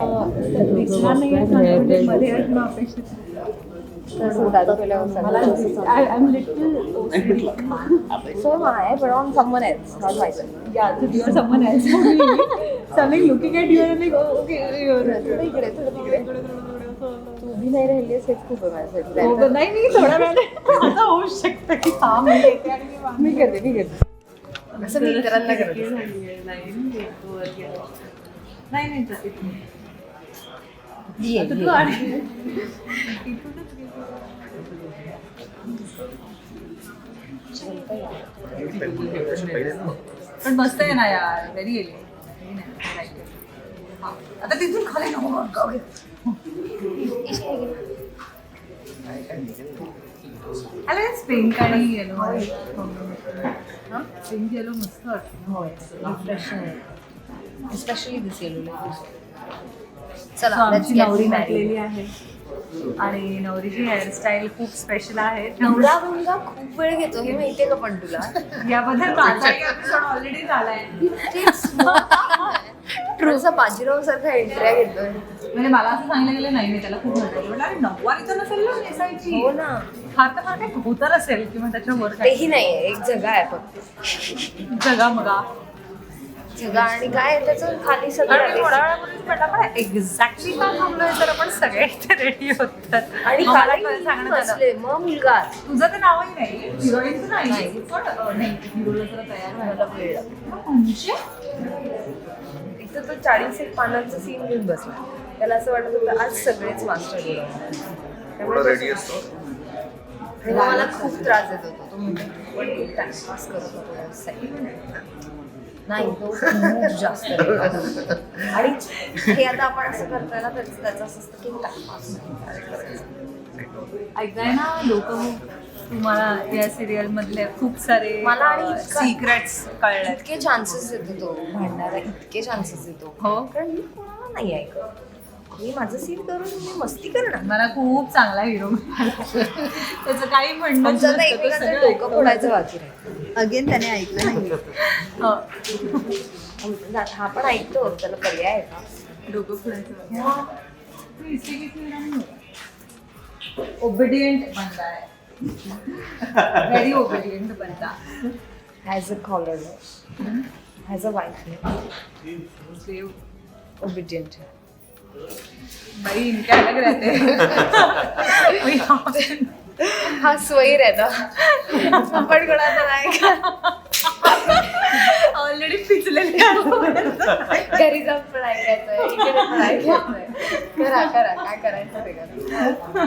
दिसणार नाही आहे मध्ये असणं अपेक्षित I am little So am I, but on someone else, not myself. Yeah, so you are someone else. so I'm like looking at you and like, oh, okay, you're थोडं इकडे थोडं तिकडे तू उभी नाही राहिलीस हेच खूप आहे माझ्यासाठी हो, पण नाही मी थोड्या वेळाने असं होऊ शकतं की हा मी येते आणि मी मागे. मी करते मी करते असं मी इतरांना करत असते. नाही नाही तर पण मस्त आहे ना यार व्हेरी आता तिथून खाली. अरे पिंक आणि येलो पिंक येलो मस्त वाटतं Especially this yellow like this. चला let's आमची get नवरी married. आहे. आणि नवरीची हेअरस्टाईल खूप स्पेशल आहे. नवरा मुलगा खूप वेळ घेतो हे माहितीये का पण तुला? याबद्दल माझा एपिसोड ऑलरेडी झालाय. ट्रूचा बाजीराव सारखा एंट्र्या घेतोय. म्हणजे मला असं सांगितलं गेलं नाही मी त्याला खूप म्हटलं म्हटलं अरे नऊवारी तर नसेल ना नेसायची. हो ना. फार तर फार काही धोतर असेल किंवा त्याच्यावर काय. तेही नाहीये एक जगा आहे फक्त. जगा मगा. आणि काय त्याचं? खाली सगळं आणि थोड्या आहे. वेळापूर्वीच म्हटलं पण एक्झॅक्टली का थांबलोय तर आपण सगळे इथे रेडी होतात. आणि मग मला सांगण्यात आलं. बसले मग मुलगा. तुझं तर नावही नाही. हिरोईनचं नाही नाही. पण अं, नाही हिरोला जरा तयार व्हायला वेळ. म्हणजे? एक तर तो चाळीस एक पानांचा सीन घेऊन बसला. त्याला असं वाटत होतं आज सगळेच मास्टर थोडा रेडी असतो? मला खूप त्रास देत होता. तो म्हणजे टाइमपास करत होतो. नाही तो खूप जास्त. आणि हे आता आपण असं करतोय ना तर त्याचं असं असतं की टाइमपास ऐकताय ना लोक तुम्हाला या सिरियल मधले खूप सारे मला आणि इतका- सिक्रेट्स कळले इतके चान्सेस देतो तो भांडणारा इतके चान्सेस देतो. हो? कारण मी कोणाला नाही ऐकत. मी माझं सीन करून मी मस्ती करणार. मला खूप चांगला हिरो त्याचं काही म्हणणं आमचं आता एकमेकांचं डोकं फोडायचं बाकी राहील. अगेन त्याने ऐकलं नाही. हो. हा पण ऐकतो त्याला पर्याय आहे का डोकं फुलायचं ओबिडियंट बंदा आहे व्हेरी ओबिडियंट बंदा has a collar has a wife obedient बाई इनके अलग रहते हैं। हा। ना आपण कोणाचा नाही का ऑलरेडी पिचलेले. घरी जाऊन पण ऐकायचंय इकडे पण करा करा काय करायचं ते करा